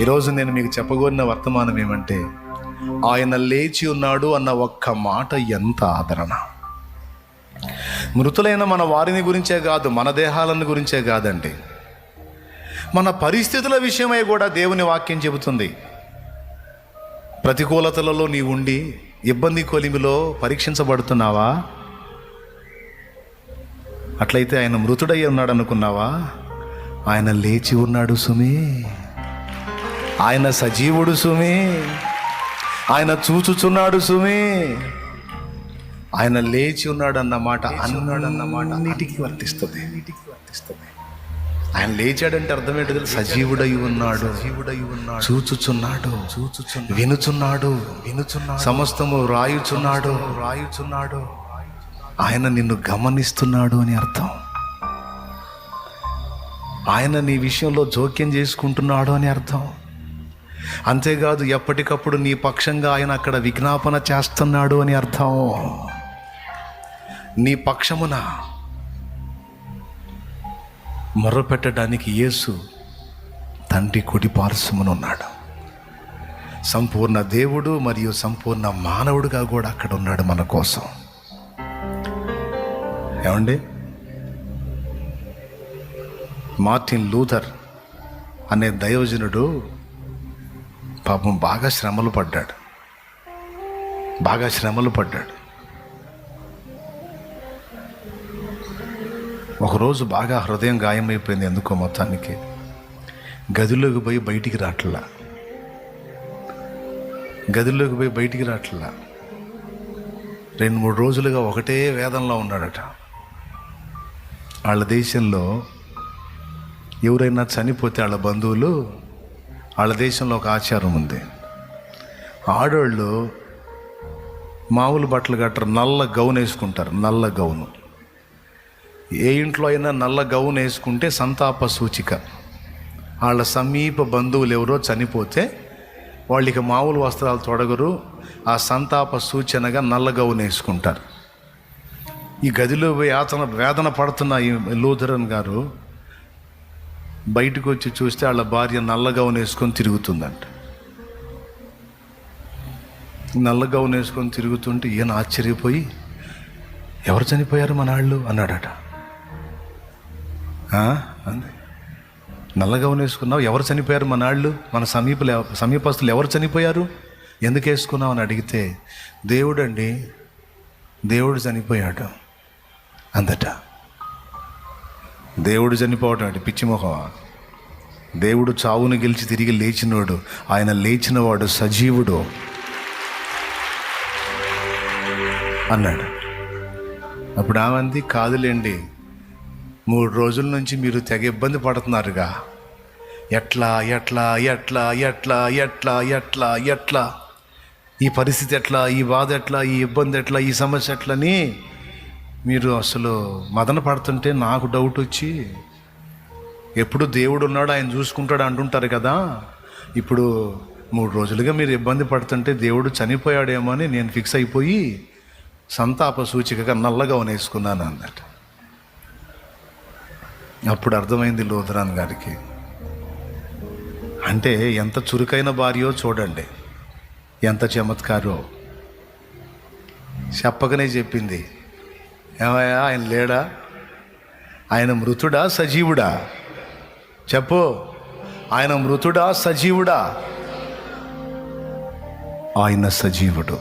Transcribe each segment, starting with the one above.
ఈరోజు నేను మీకు చెప్పగోరిన వర్తమానం ఏమంటే ఆయన లేచి ఉన్నాడు అన్న ఒక్క మాట ఎంత ఆదరణ. మృతులైన మన వారిని గురించే కాదు మన దేహాలను గురించే కాదండి. మన పరిస్థితుల విషయమై కూడా దేవుని వాక్యం చెబుతుంది. ప్రతికూలతలలో నీ ఉండి ఇబ్బంది కొలిమిలో పరీక్షించబడుతున్నావా? అట్లయితే ఆయన మృతుడై ఉన్నాడు అనుకున్నావా ఆయన లేచి ఉన్నాడు సుమే. ఆయన సజీవుడు సుమి. ఆయన చూచుచున్నాడు సుమి. ఆయన లేచి ఉన్నాడు అన్నమాట అన్నాడన్నమాట అన్నిటికీ వర్తిస్తుంది. వర్తిస్తుంది. ఆయన లేచాడంటే అర్థం ఏంటి తెలుసు? సజీవుడై ఉన్నాడు. సజీవుడై ఉన్నాడు. చూచుచున్నాడు. చూచుచున్నాడు. వినుచున్నాడు. వినుచున్నాడు. సమస్తము రాయుచున్నాడు రాయుచున్నాడు ఆయన నిన్ను గమనిస్తున్నాడు అని అర్థం. ఆయన నీ విషయంలో జోక్యం చేసుకుంటున్నాడు అని అర్థం. అంతేకాదు ఎప్పటికప్పుడు నీ పక్షంగా ఆయన అక్కడ విజ్ఞాపన చేస్తున్నాడు అని అర్థం. నీ పక్షమున మొర్రపెట్టడానికి యేసు తండ్రి కుడి ఉన్నాడు. సంపూర్ణ దేవుడు మరియు సంపూర్ణ మానవుడిగా కూడా అక్కడ ఉన్నాడు మన కోసం. ఏమండి? మార్టిన్ లూథర్ అనే దైవజనుడు పాపం బాగా శ్రమలు పడ్డాడు. బాగా శ్రమలు పడ్డాడు. ఒకరోజు బాగా హృదయం గాయమైపోయింది ఎందుకో మొత్తానికి. గదిలోకి పోయి బయటికి రాట్లా. గదిలోకి పోయి బయటికి రాట్లా. రెండు మూడు రోజులుగా ఒకటే వేదంలో ఉన్నాడట. వాళ్ళ దేశంలో ఎవరైనా చనిపోతే వాళ్ళ బంధువులు వాళ్ళ దేశంలో ఒక ఆచారం ఉంది. ఆడవాళ్ళు మామూలు బట్టలు కట్టరు నల్ల గౌన్ వేసుకుంటారు నల్ల గౌను. ఏ ఇంట్లో అయినా నల్ల గౌన్ వేసుకుంటే సంతాప సూచిక. వాళ్ళ సమీప బంధువులు ఎవరో చనిపోతే వాళ్ళకి మామూలు వస్త్రాలు తొడగరు ఆ సంతాప సూచనగా నల్ల గౌన్ వేసుకుంటారు. ఈ గదిలో యాతన వేదన పడుతున్న ఈ లూథరన్ గారు బయటకు వచ్చి చూస్తే వాళ్ళ భార్య నల్లగౌన్ వేసుకొని తిరుగుతుందంట. నల్లగౌన్ వేసుకొని తిరుగుతుంటే ఈయన ఆశ్చర్యపోయి ఎవరు చనిపోయారు మన వాళ్ళు అన్నాడట అంది. నల్లగౌన్ వేసుకున్నావు ఎవరు చనిపోయారు మన వాళ్ళు మన సమీపలు సమీపస్తులు ఎవరు చనిపోయారు? ఎందుకు వేసుకున్నావు? అని అడిగితే దేవుడండి దేవుడు చనిపోయాడు అందట. దేవుడు చనిపోవటం అంటే పిచ్చిమొహమా దేవుడు చావును గెలిచి తిరిగి లేచినవాడు ఆయన లేచినవాడు సజీవుడు అన్నాడు. అప్పుడు ఆమంది కాదులేండి మూడు రోజుల నుంచి మీరు తెగ ఇబ్బంది పడుతున్నారుగా. ఎట్లా ఎట్లా ఎట్లా ఎట్లా ఎట్లా ఎట్లా ఎట్లా? ఈ పరిస్థితి ఎట్లా ఈ బాధ ఎట్లా ఈ ఇబ్బంది ఎట్లా ఈ సమస్య ఎట్లని మీరు అసలు మదన పడుతుంటే నాకు డౌట్ వచ్చి ఎప్పుడు దేవుడు ఉన్నాడు ఆయన చూసుకుంటాడు అంటుంటారు కదా. ఇప్పుడు మూడు రోజులుగా మీరు ఇబ్బంది పడుతుంటే దేవుడు చనిపోయాడేమో అని నేను ఫిక్స్ అయిపోయి సంతాప సూచికగా నల్లగా వేసుకున్నాను అన్నట్టు అప్పుడు అర్థమైంది లోధరాన్ గారికి. అంటే ఎంత చురుకైన భార్యో చూడండి ఎంత చమత్కారో. చెప్పకనే చెప్పింది. ఏమయ్యా ఆయన లేడా? ఆయన మృతుడా సజీవుడా? చెప్పు. ఆయన మృతుడా సజీవుడా? ఆయన సజీవుడు.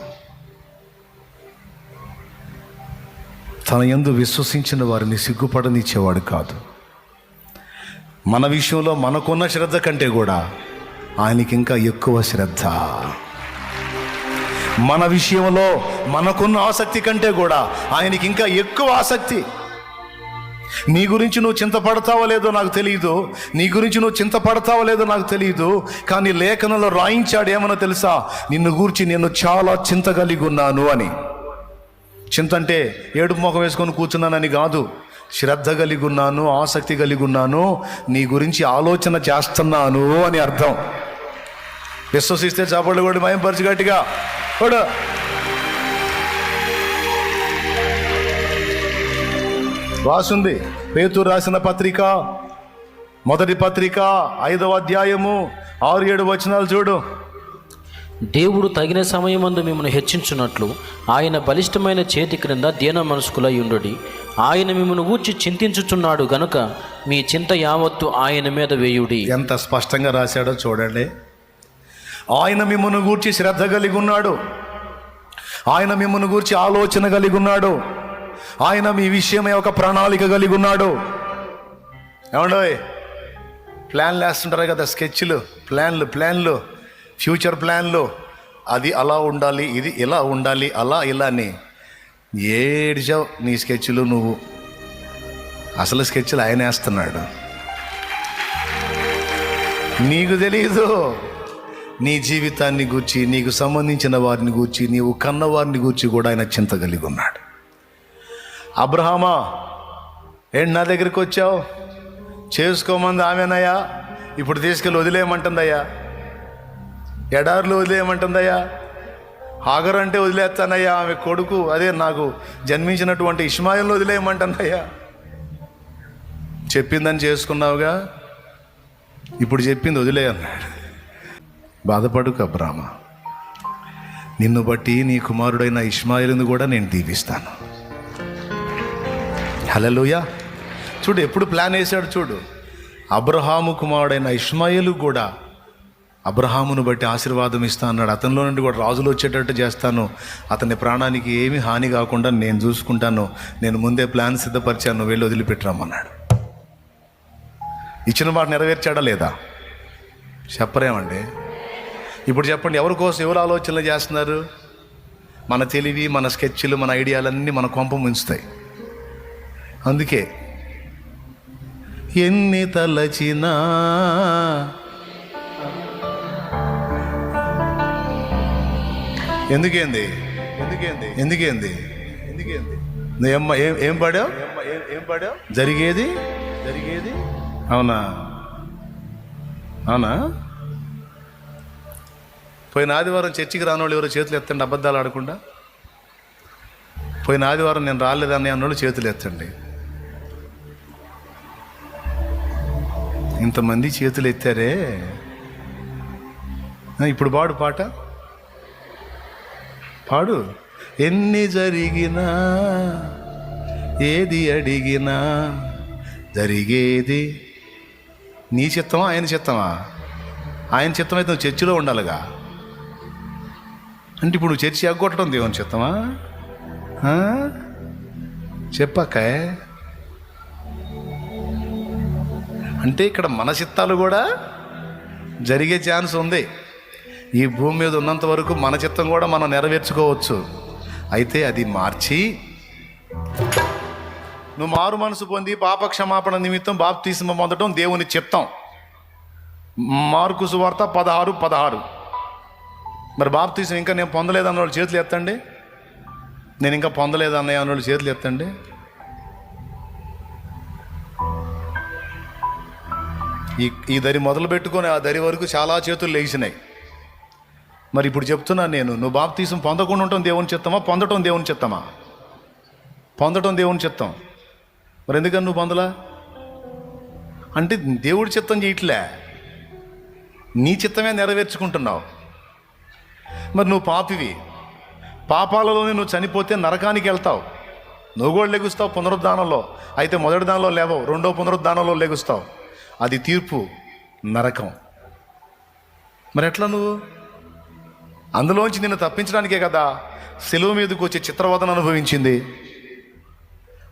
తన ఎందు విశ్వసించిన వారిని సిగ్గుపడనిచ్చేవాడు కాదు. మన విషయంలో మనకున్న శ్రద్ధ కంటే కూడా ఆయనకి ఇంకా ఎక్కువ శ్రద్ధ. మన విషయంలో మనకున్న ఆసక్తి కంటే కూడా ఆయనకి ఇంకా ఎక్కువ ఆసక్తి. నీ గురించి నువ్వు చింతపడతావో లేదో నాకు తెలియదు నీ గురించి నువ్వు చింతపడతావో లేదో నాకు తెలియదు కానీ లేఖనంలో రాయించాడు ఏమన్నా తెలుసా? నిన్ను గూర్చి నేను చాలా చింత కలిగి ఉన్నాను అని. చింత అంటే ఏడుపు మొఖం వేసుకొని కూర్చున్నానని కాదు. శ్రద్ధ కలిగి ఉన్నాను ఆసక్తి కలిగి ఉన్నాను నీ గురించి ఆలోచన చేస్తున్నాను అని అర్థం. విశ్వసిస్తే చేపళ్ళు కూడా భయం పరిచి గట్టిగా. కూడా. రాసుంది. పేతు రాసిన పత్రిక. మొదటి పత్రిక ఐదవ అధ్యాయము ఆరు ఏడు వచనాలు చూడు. దేవుడు తగిన సమయమందు మిమ్మల్ని హెచ్చించున్నట్లు ఆయన బలిష్టమైన చేతి క్రింద దీన మనస్కులై ఉండుడి. ఆయన మిమ్మల్ని ఊర్చి చింతించుచున్నాడు గనుక మీ చింత యావత్తు ఆయన మీద వేయుడి. ఎంత స్పష్టంగా రాశాడో చూడండి. ఆయన మిమ్మల్ని గూర్చి శ్రద్ధ కలిగి ఉన్నాడు. ఆయన మిమ్మల్ని గూర్చి ఆలోచన కలిగి ఉన్నాడు. ఆయన మీ విషయమై ఒక ప్రణాళిక కలిగి ఉన్నాడు. ఏమండోయ్? ప్లాన్లు వేస్తుంటారు కదా స్కెచ్లు ప్లాన్లు ప్లాన్లు ఫ్యూచర్ ప్లాన్లు. అది అలా ఉండాలి ఇది ఇలా ఉండాలి అలా ఇలా అని. ఏడిచావు నీ స్కెచ్లు నువ్వు? అసలు స్కెచ్లు ఆయన వేస్తున్నాడు. నీకు తెలీదు. నీ జీవితాన్ని గూర్చి నీకు సంబంధించిన వారిని గూర్చి నీవు కన్న వారిని గూర్చి కూడా ఆయన చింత కలిగి ఉన్నాడు. అబ్రహామా ఏంటి నా దగ్గరికి వచ్చావు? చేసుకోమంది ఆమెనయ్యా? ఇప్పుడు తీసుకెళ్ళి వదిలేయమంటుందయ్యా. ఎడారులు వదిలేయమంటుందయ్యా. ఆగరంటే అంటే వదిలేస్తానయ్యా ఆమె కొడుకు. అదే నాకు జన్మించినటువంటి ఇస్మాయిల్ని వదిలేయమంటుందయ్యా. చెప్పిందని చేసుకున్నావుగా? ఇప్పుడు చెప్పింది వదిలే అన్నాడు బాధపడుకు అబ్రామ నిన్ను బట్టి నీ కుమారుడైన ఇస్మాయిల్ని కూడా నేను దీవిస్తాను. హలలుయా చూడు ఎప్పుడు ప్లాన్ వేశాడు చూడు. అబ్రహాము కుమారుడైన ఇస్మాయిలు కూడా అబ్రహామును బట్టి ఆశీర్వాదం ఇస్తా అన్నాడు. అతనిలో నుండి కూడా రాజులు వచ్చేటట్టు చేస్తాను. అతని ప్రాణానికి ఏమీ హాని కాకుండా నేను చూసుకుంటాను. నేను ముందే ప్లాన్ సిద్ధపరిచాను. వెళ్ళి వదిలిపెట్టరామన్నాడు ఇచ్చిన వాడు నెరవేర్చాడా లేదా? చెప్పరేమండి. ఇప్పుడు చెప్పండి ఎవరి కోసం ఎవరు ఆలోచనలు చేస్తున్నారు? మన తెలివి మన స్కెచ్లు మన ఐడియాలన్నీ మన కొంప ముంచుతాయి. అందుకే ఎన్ని తలచినా ఎందుకేంది? ఎందుకేంది? ఎందుకేంది? ఎందుకేంది? ఏం ఏం పాడావు ఏం పాడావు? జరిగేది? జరిగేది? అవునా? అవునా? పోయిన ఆదివారం చర్చికి రాని వాళ్ళు ఎవరో చేతులు ఎత్తండి అబద్ధాలు ఆడకుండా. పోయిన ఆదివారం నేను రాలేదని అన్నోళ్ళు చేతులు ఎత్తండి. ఇంతమంది చేతులు ఎత్తారే? ఇప్పుడు పాడు పాట. పాడు. ఎన్ని జరిగినా ఏది అడిగినా జరిగేది. నీ చిత్తమా ఆయన చిత్తమా? ఆయన చిత్తమైతే అయితే నువ్వు చర్చిలో ఉండాలిగా. అంటే ఇప్పుడు చర్చి ఎగ్గొట్టడం దేవుని చిత్తమా చెప్పాక. చెప్పక్క అంటే ఇక్కడ మన చిత్తాలు కూడా జరిగే ఛాన్స్ ఉంది. ఈ భూమి మీద ఉన్నంత వరకు మన చిత్తం కూడా మనం నెరవేర్చుకోవచ్చు. అయితే అది మార్చి నువ్వు మారు మనసు పొంది పాప క్షమాపణ నిమిత్తం బాప్తీసం పొందడం దేవుని చిత్తం. మార్కు సువార్త పదహారు పదహారు. మరి బాప్తీసం ఇంకా నేను పొందలేదన్న వాళ్ళు చేతులు ఎత్తండి. నేను ఇంకా పొందలేదన్నయ్య అన్న వాళ్ళు చేతులు ఎత్తండి. ఈ ఈ దరి మొదలు పెట్టుకొని ఆ దరి వరకు చాలా చేతులు లేచినాయి. మరి ఇప్పుడు చెప్తున్నాను నేను నువ్వు బాప్తీసం పొందకుండా ఉండటం దేవుని చిత్తమా? పొందటం దేవుని చిత్తమా? పొందటం దేవుని చిత్తం. మరి ఎందుకని నువ్వు పొందలా? అంటే దేవుడి చిత్తం చేయట్లే. నీ చిత్తమే నెరవేర్చుకుంటున్నావు. మరి నువ్వు పాపివి. పాపాలలోనే నువ్వు చనిపోతే నరకానికి వెళ్తావు. నువ్వు కూడా లెగుస్తావు పునరుద్ధానంలో. అయితే మొదటి దానిలో లేవవు రెండో పునరుద్ధానంలో లెగుస్తావు. అది తీర్పు నరకం. మరి ఎట్లా నువ్వు? అందులోంచి నిన్ను తప్పించడానికే కదా సెలవు మీదకు వచ్చి చిత్రవదన అనుభవించింది.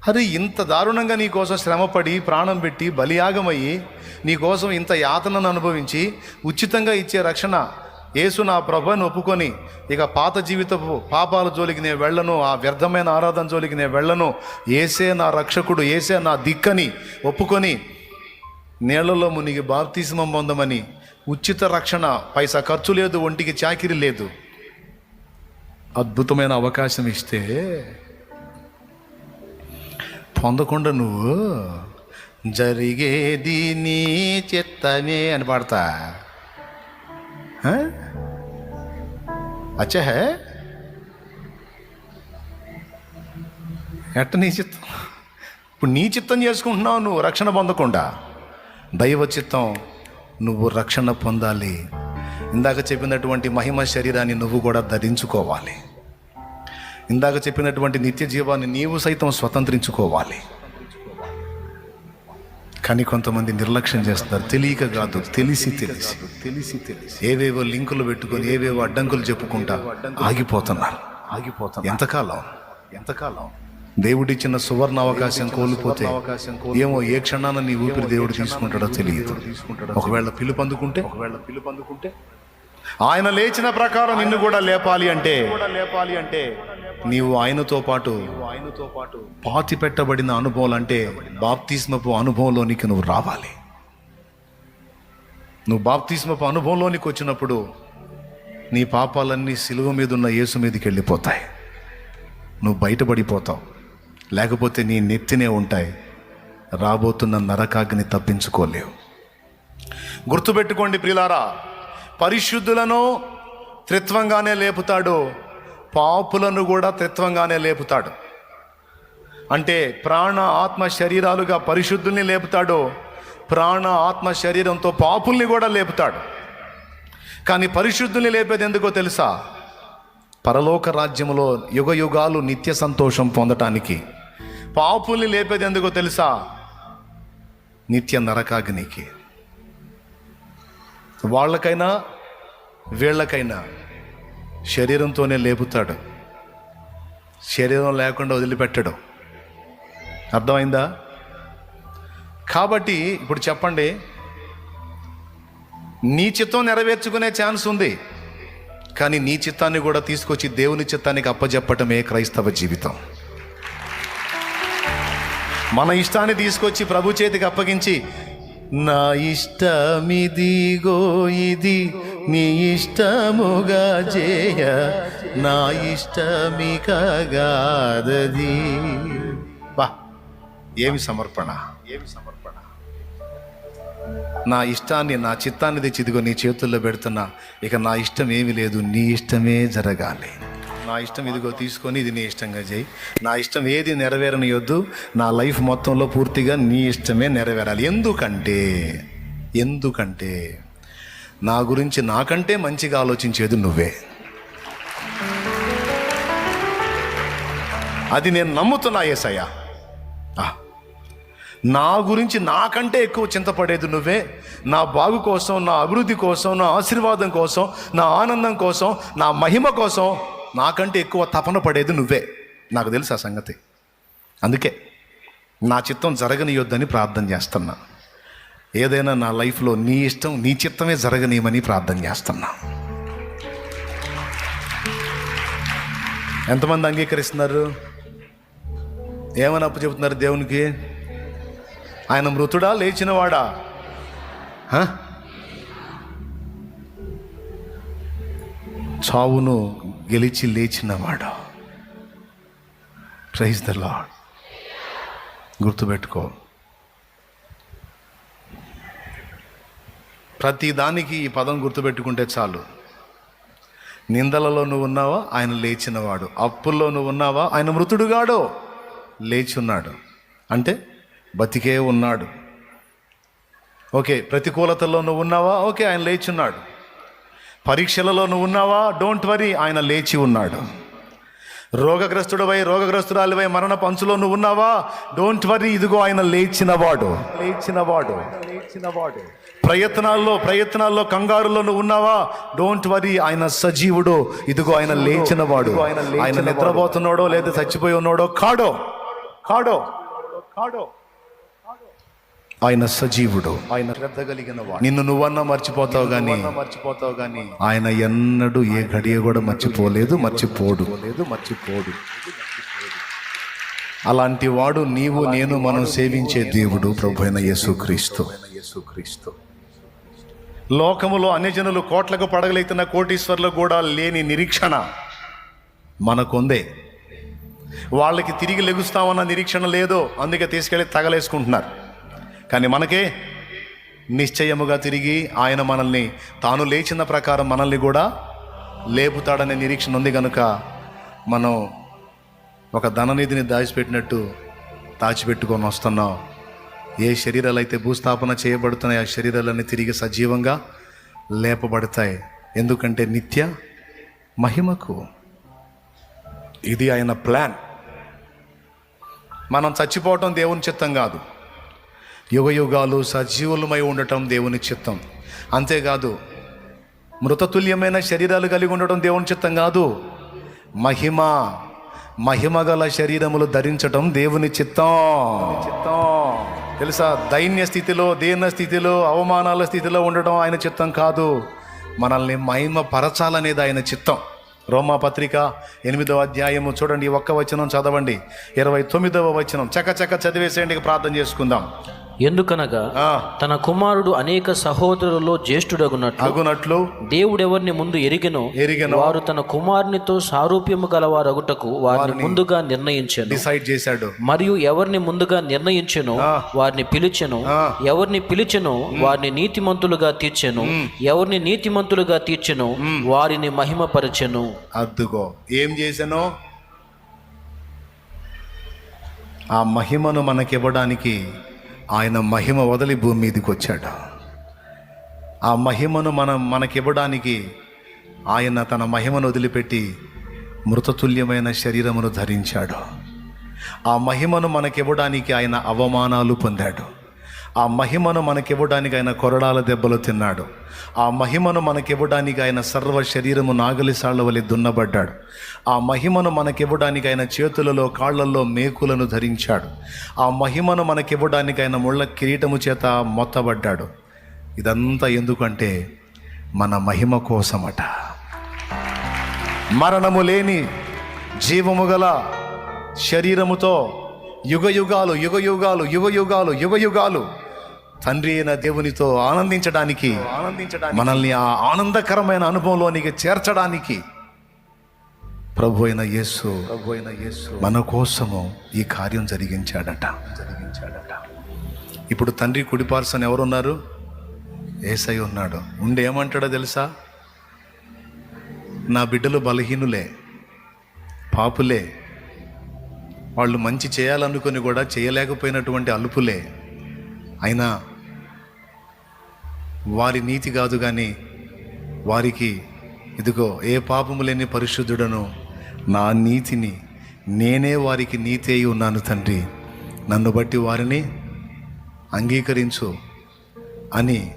అరే ఇంత దారుణంగా నీ కోసం శ్రమపడి ప్రాణం పెట్టి బలియాగమయ్యి నీకోసం ఇంత యాతనను అనుభవించి ఉచితంగా ఇచ్చే రక్షణ యేసు నా ప్రభుని ఒప్పుకొని ఇక పాత జీవితపు పాపాల జోలికి నేను వెళ్ళను ఆ వ్యర్థమైన ఆరాధన జోలికి నేను వెళ్ళను. ఏసే నా రక్షకుడు ఏసే నా దిక్కని ఒప్పుకొని నీళ్ళలో మునిగి బాప్తిస్మం పొందమని ఉచిత రక్షణ పైసా ఖర్చు లేదు ఒంటికి చాకిరి లేదు. అద్భుతమైన అవకాశం ఇస్తే పొందకుండా నువ్వు జరిగేది నీ చిత్తమే అని పాడతా. హ? అచ్చా హే ఎట్ట నీ చిత్తం? ఇప్పుడు నీ చిత్తం చేసుకుంటున్నావు నువ్వు రక్షణ పొందకుండా. దైవ చిత్తం నువ్వు రక్షణ పొందాలి. ఇందాక చెప్పినటువంటి మహిమ శరీరాన్ని నువ్వు కూడా ధరించుకోవాలి. ఇందాక చెప్పినటువంటి నిత్య జీవాన్ని నీవు సైతం స్వతంత్రించుకోవాలి. కానీ కొంతమంది నిర్లక్ష్యం చేస్తున్నారు. తెలియక కాదు తెలిసి తెలిసి. తెలిసి తెలిసి ఏవేవో లింకులు పెట్టుకొని ఏవేవో అడ్డంకులు చెప్పుకుంటా ఆగిపోతున్నారు. ఆగిపోతున్నారు ఎంతకాలం? ఎంతకాలం? దేవుడిచ్చిన సువర్ణ అవకాశం కోల్పోతే ఏమో ఏ క్షణాన నీ ఊపిరి దేవుడు తీసుకుంటాడో తెలియదు. ఒకవేళ పిలుపు అందుకుంటే? ఒకవేళ పిలుపు అందుకుంటే ఆయన లేచిన ప్రకారం నిన్ను కూడా లేపాలి అంటే లేపాలి అంటే నీవు ఆయనతో పాటు ఆయనతో పాటు పాతి పెట్టబడిన అనుభవాలు అంటే బాప్తిస్మపు అనుభవంలోనికి నువ్వు రావాలి. నువ్వు బాప్తిస్మపు అనుభవంలోనికి వచ్చినప్పుడు నీ పాపాలన్నీ సిలువ మీద ఉన్న యేసు మీదకి వెళ్ళిపోతాయి. నువ్వు బయటపడిపోతావు. లేకపోతే నీ నెత్తినే ఉంటాయి. రాబోతున్న నరకాగ్ని తప్పించుకోలేవు. గుర్తుపెట్టుకోండి ప్రియులారా పరిశుద్ధులను త్రిత్వంగానే లేపుతాడు. పాపులను కూడా త్రిత్వంగానే లేపుతాడు. అంటే ప్రాణ ఆత్మ శరీరాలుగా పరిశుద్ధుల్ని లేపుతాడు ప్రాణ ఆత్మ శరీరంతో పాపుల్ని కూడా లేపుతాడు. కానీ పరిశుద్ధుల్ని లేపేది ఎందుకో తెలుసా? పరలోక రాజ్యములో యుగ యుగాలు నిత్య సంతోషం పొందటానికి. పాపుల్ని లేపేది ఎందుకో తెలుసా? నిత్య నరకాగ్నికి. వాళ్ళకైనా వీళ్ళకైనా శరీరంతోనే లేపుతాడు. శరీరం లేకుండా వదిలిపెట్టడు. అర్థమైందా? కాబట్టి ఇప్పుడు చెప్పండి. నీ చిత్తం నెరవేర్చుకునే ఛాన్స్ ఉంది. కానీ నీ చిత్తాన్ని కూడా తీసుకొచ్చి దేవుని చిత్తానికి అప్పజెప్పటమే క్రైస్తవ జీవితం. మన ఇష్టాన్ని తీసుకొచ్చి ప్రభు చేతికి అప్పగించి నా ఇష్టమిదిగో ఇది నీ ఇష్టముగా చేయ నా ఇష్టమికగాదది బా ఏమి సమర్పణ ఏమి సమర్పణ? నా ఇష్టాన్ని నా చిత్తాన్ని తెచ్చిదిగో నీ చేతుల్లో పెడుతున్నా. ఇక నా ఇష్టం ఏమీ లేదు నీ ఇష్టమే జరగాలి. నా ఇష్టం ఇదిగో తీసుకొని ఇది నీ ఇష్టంగా చేయి. నా ఇష్టం ఏది నెరవేరనియొద్దు. నా లైఫ్ మొత్తంలో పూర్తిగా నీ ఇష్టమే నెరవేరాలి. ఎందుకంటే ఎందుకంటే నా గురించి నాకంటే మంచిగా ఆలోచించేది నువ్వే. అది నేను నమ్ముతున్నా ఏసయ్యా. నా గురించి నాకంటే ఎక్కువ చింతపడేది నువ్వే. నా బాగు కోసం నా అభివృద్ధి కోసం నా ఆశీర్వాదం కోసం నా ఆనందం కోసం నా మహిమ కోసం నాకంటే ఎక్కువ తపన పడేది నువ్వే. నాకు తెలుసు ఆ సంగతి. అందుకే నా చిత్తం జరగనియొద్దని ప్రార్థన చేస్తున్నా. ఏదైనా నా లైఫ్లో నీ ఇష్టం నీ చిత్తమే జరగనీయమని ప్రార్థన చేస్తున్నా. ఎంతమంది అంగీకరిస్తున్నారు? ఏమని అప్పు చెబుతున్నారు దేవునికి? ఆయన మృతుడా లేచినవాడా? చావును గెలిచి లేచినవాడు? ప్రైజ్ ద లాడ్ గుర్తుపెట్టుకో. ప్రతి దానికి ఈ పదం గుర్తుపెట్టుకుంటే చాలు. నిందలలో నువ్వు ఉన్నావా? ఆయన లేచినవాడు. అప్పుల్లో నువ్వు ఉన్నావా? ఆయన మృతుడుగాడో. లేచి ఉన్నాడు అంటే బతికే ఉన్నాడు. ఓకే ప్రతికూలతల్లో నువ్వు ఉన్నావా? ఓకే ఆయన లేచి ఉన్నాడు పరీక్షలలో నువ్వు ఉన్నావా? డోంట్ వరీ ఆయన లేచి ఉన్నాడు. రోగగ్రస్తుడవై రోగగ్రస్తురాలివై మరణ పంచులో నువ్వు ఉన్నావా? డోంట్ వరీ ఇదిగో ఆయన లేచినవాడు. లేచినవాడు. లేచినవాడు. ప్రయత్నాల్లో ప్రయత్నాల్లో కంగారులో నువ్వు ఉన్నావా? డోంట్ వరీ ఆయన సజీవుడు. ఇదిగో ఆయన లేచినవాడు. ఆయన నిద్రపోతున్నాడో లేదా చచ్చిపోయి ఉన్నాడో కాడో కాడో కాడో. ఆయన సజీవుడు. ఆయన శ్రద్ధ కలిగిన నిన్ను నువ్వన్నా మర్చిపోతావు గాని. మర్చిపోతావు గాని. ఆయన ఎన్నడూ ఏ గడియ కూడా మర్చిపోలేదు మర్చిపోడు. లేదు మర్చిపోడు. అలాంటి వాడు నీవు నేను మనం సేవించే దేవుడు ప్రభు అయిన యేసుక్రీస్తు. యేసుక్రీస్తు. లోకములో అన్యజనులు కోట్లకు పడగలెత్తిన కోటీశ్వర్లకు కూడా లేని నిరీక్షణ మనకుందే. వాళ్ళకి తిరిగి లెగుస్తామన్న నిరీక్షణ లేదో అందుకే తీసుకెళ్ళి తగలేసుకుంటున్నారు. కానీ మనకే నిశ్చయముగా తిరిగి ఆయన మనల్ని తాను లేచిన ప్రకారం మనల్ని కూడా లేపుతాడనే నిరీక్షణ ఉంది కనుక మనం ఒక ధననిధిని దాచిపెట్టినట్టు దాచిపెట్టుకొని వస్తున్నాం. ఏ శరీరాలు అయితే భూస్థాపన చేయబడుతున్నాయి ఆ శరీరాలన్నీ తిరిగి సజీవంగా లేపబడతాయి. ఎందుకంటే నిత్య మహిమకు ఇది ఆయన ప్లాన్. మనం చచ్చిపోవటం దేవుని చిత్తం కాదు. యుగయుగాలు సజీవులమై ఉండటం దేవుని చిత్తం. అంతేకాదు మృతతుల్యమైన శరీరాలు కలిగి ఉండటం దేవుని చిత్తం కాదు. మహిమ మహిమ గల శరీరములు ధరించటం దేవుని చిత్తం. చిత్తం తెలుసా? దైన్య స్థితిలో దీన స్థితిలో అవమానాల స్థితిలో ఉండటం ఆయన చిత్తం కాదు. మనల్ని మహిమ పరచాలనేది ఆయన చిత్తం. రోమా పత్రిక ఎనిమిదవ అధ్యాయము చూడండి ఒక్క వచనం చదవండి. ఇరవై తొమ్మిదవ వచనం. చక్క చక్క చదివేసేయండి ప్రార్థన చేసుకుందాం. ఎందుకనగా తన కుమారుడు అనేక సహోదరులలో జ్యేష్ఠుడగున్నట్లు అగునట్లు దేవుడెవరిని ముందు ఎరిగెనో ఎరిగెనో. వారు తన కుమారునితో సారూప్యము గలవారగుటకు వారిని ముందుగా నిర్ణయించెను. డిసైడ్ చేశాడు. మరియు ఎవరిని ముందుగా నిర్ణయించెనో వారిని పిలిచెను ఎవరిని పిలిచెనో వారిని నీతిమంతులుగా తీర్చెను. ఎవరిని నీతిమంతులుగా తీర్చెను వారిని మహిమపరచెను. అద్దుకో. ఏం చేశానో? ఆ మహిమను మనకివ్వడానికి ఆయన మహిమ వదిలి భూమి మీదకి వచ్చాడు. ఆ మహిమను మనం మనకివ్వడానికి ఆయన తన మహిమను వదిలిపెట్టి మృతతుల్యమైన శరీరమును ధరించాడు. ఆ మహిమను మనకివ్వడానికి ఆయన అవమానాలు పొందాడు. ఆ మహిమను మనకివ్వడానికి ఆయన కొరడాల దెబ్బలు తిన్నాడు. ఆ మహిమను మనకివ్వడానికి ఆయన సర్వ శరీరము నాగలిసాళ్ళ వలె దున్నబడ్డాడు. ఆ మహిమను మనకివ్వడానికి ఆయన చేతులలో కాళ్ళలో మేకులను ధరించాడు. ఆ మహిమను మనకివ్వడానికి ఆయన ముళ్ళ కిరీటము చేత మొత్తబడ్డాడు. ఇదంతా ఎందుకంటే మన మహిమ కోసమట. మరణము లేని జీవము గల శరీరముతో యుగ యుగాలు యుగ యుగాలు యుగ యుగాలు యుగ యుగాలు తండ్రి అయిన దేవునితో ఆనందించడానికి ఆనందించడానికి మనల్ని ఆ ఆనందకరమైన అనుభవంలోనికి చేర్చడానికి ప్రభు అయిన యేసు ప్రభు అయిన యేసు మన కోసము ఈ కార్యం జరిగించాడట. జరిగించాడట. ఇప్పుడు తండ్రి కుడిపార్సన ఎవరున్నారు? ఏసై ఉన్నాడు. ఉండి ఏమంటాడో తెలుసా? నా బిడ్డలు బలహీనులే పాపులే వాళ్ళు మంచి చేయాలనుకుని కూడా చేయలేకపోయినటువంటి అలుపులే. అయినా వారి నీతి కాదు కానీ వారికి ఇదిగో ఏ పాపము లేని పరిశుద్ధుడను నా నీతిని నేనే వారికి నీతి అయి ఉన్నాను తండ్రి. నన్ను బట్టి వారిని అంగీకరించు అని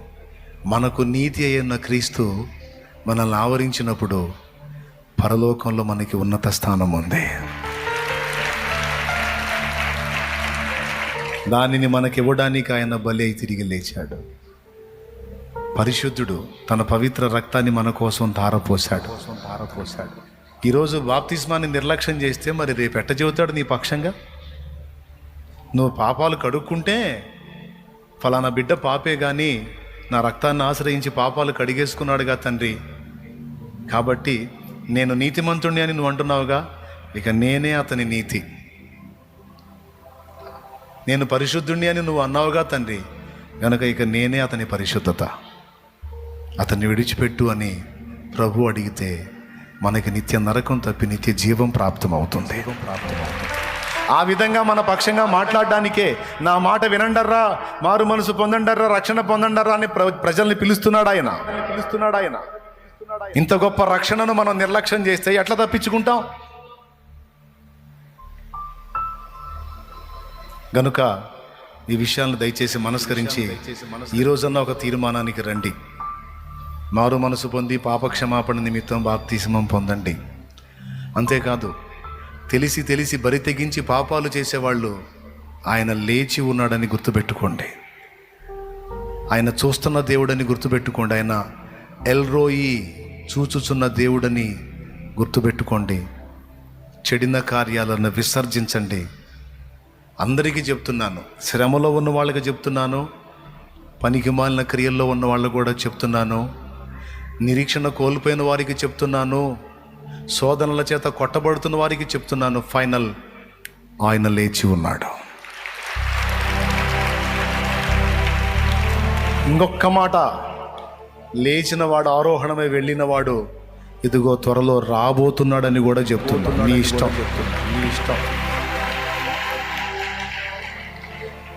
మనకు నీతి అయిన క్రీస్తు మనల్ని ఆవరించినప్పుడు పరలోకంలో మనకి ఉన్నత స్థానం ఉంది. దానిని మనకి ఇవ్వడానికి ఆయన బలి అయి తిరిగి లేచాడు. పరిశుద్ధుడు తన పవిత్ర రక్తాన్ని మన కోసం ధారపోశాడు. ధారపోశాడు ఈరోజు బాప్తిస్మాన్ని నిర్లక్ష్యం చేస్తే మరి రేపు ఎట్ట చెబుతాడు నీ పక్షంగా? నువ్వు పాపాలు కడుక్కుంటే ఫలానా బిడ్డ పాపే కానీ నా రక్తాన్ని ఆశ్రయించి పాపాలు కడిగేసుకున్నాడుగా తండ్రి. కాబట్టి నేను నీతిమంతుణ్ణి అని నువ్వు అంటున్నావుగా? ఇక నేనే అతని నీతి. నేను పరిశుద్ధుణ్ణి అని నువ్వు అన్నావుగా తండ్రి. కనుక ఇక నేనే అతని పరిశుద్ధత. అతన్ని విడిచిపెట్టు అని ప్రభు అడిగితే మనకి నిత్య నరకం తప్పి నిత్య జీవం ప్రాప్తమవుతుంది. ఆ విధంగా మన పక్షంగా మాట్లాడడానికే నా మాట వినండర్రా మారు మనసు పొందండర్రా రక్షణ పొందండర్రా అని ప్ర- ప్రజల్ని పిలుస్తున్నాడు ఆయన. పిలుస్తున్నాడు ఆయన. ఇంత గొప్ప రక్షణను మనం నిర్లక్ష్యం చేస్తే ఎట్లా తప్పించుకుంటాం? గనుక ఈ విషయాలను దయచేసి మనస్కరించి ఈ రోజన్నా ఒక తీర్మానానికి రండి. మారు మనసు పొంది పాపక్షమాపణ నిమిత్తం బాప్తిసమం పొందండి. అంతేకాదు తెలిసి తెలిసి బరి తెగించి పాపాలు చేసేవాళ్ళు ఆయన లేచి ఉన్నాడని గుర్తుపెట్టుకోండి. ఆయన చూస్తున్న దేవుడని గుర్తుపెట్టుకోండి. ఆయన ఎల్రోయి చూచుచున్న దేవుడని గుర్తుపెట్టుకోండి. చెడిన కార్యాలను విసర్జించండి. అందరికీ చెప్తున్నాను శ్రమలో ఉన్న వాళ్ళకి చెప్తున్నాను పనికి మాలిన క్రియల్లో ఉన్న వాళ్ళు కూడా చెప్తున్నాను. నిరీక్షణ కోల్పోయిన వారికి చెప్తున్నాను. శోధనల చేత కొట్టబడుతున్న వారికి చెప్తున్నాను. ఫైనల్ ఆయన లేచి ఉన్నాడు. ఇంకొక్క మాట లేచిన వాడు ఆరోహణమై వెళ్ళిన వాడు ఇదిగో త్వరలో రాబోతున్నాడని కూడా చెప్తున్నాను మీ ఇష్టం. మీ ఇష్టం.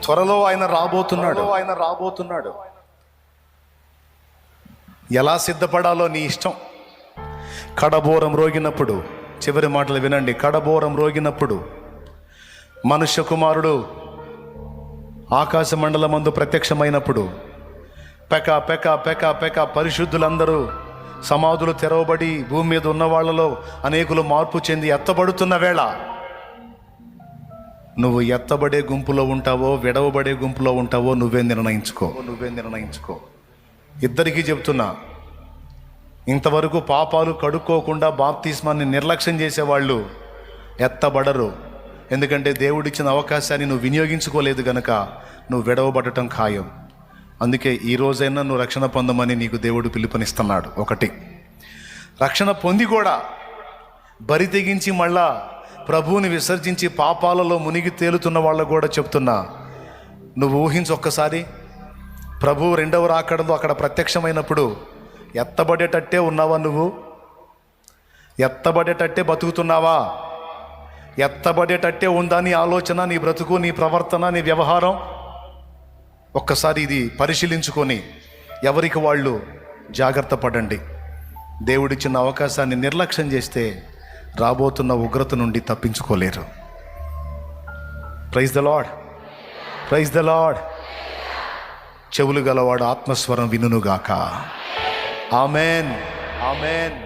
త్వరలో ఆయన రాబోతున్నాడు. ఆయన రాబోతున్నాడు. ఎలా సిద్ధపడాలో నీ ఇష్టం. కడబోరం రోగినప్పుడు చివరి మాటలు వినండి కడబోరం రోగినప్పుడు మనుష్య కుమారుడు ఆకాశ మండలమందు ప్రత్యక్షమైనప్పుడు పెక పెక పెక పెక పరిశుద్ధులందరూ సమాధులు తెరవబడి భూమి మీద ఉన్న వాళ్ళలో అనేకులు మార్పు చెంది ఎత్తబడుతున్న వేళ నువ్వు ఎత్తబడే గుంపులో ఉంటావో విడవబడే గుంపులో ఉంటావో నువ్వే నిర్ణయించుకో. నువ్వే నిర్ణయించుకో. ఇద్దరికీ చెబుతున్నా ఇంతవరకు పాపాలు కడుక్కోకుండా బాప్తిస్మాన్ని నిర్లక్ష్యం చేసేవాళ్ళు ఎత్తబడరు. ఎందుకంటే దేవుడిచ్చిన అవకాశాన్ని నువ్వు వినియోగించుకోలేదు గనక నువ్వు విడవబడటం ఖాయం. అందుకే ఈ రోజైనా నువ్వు రక్షణ పొందమని నీకు దేవుడు పిలుపునిస్తున్నాడు. ఒకటి. రక్షణ పొంది కూడా బరి తెగించి మళ్ళా ప్రభువుని విసర్జించి పాపాలలో మునిగి తేలుతున్న వాళ్ళకు కూడా చెప్తున్నా నువ్వు ఊహించి ఒక్కసారి. ప్రభు రెండవ రాకడలో అక్కడ ప్రత్యక్షమైనప్పుడు ఎత్తబడేటట్టే ఉన్నావా నువ్వు? ఎత్తబడేటట్టే బతుకుతున్నావా? ఎత్తబడేటట్టే ఉందా నీ ఆలోచన నీ బ్రతుకు నీ ప్రవర్తన నీ వ్యవహారం? ఒక్కసారి ఇది పరిశీలించుకొని ఎవరికి వాళ్ళు జాగ్రత్త పడండి. దేవుడిచ్చిన అవకాశాన్ని నిర్లక్ష్యం చేస్తే రాబోతున్న ఉగ్రత నుండి తప్పించుకోలేరు. Praise the Lord praise the Lord చెవులు గలవాడు ఆత్మస్వరం వినునుగాక. ఆమెన్. ఆమెన్.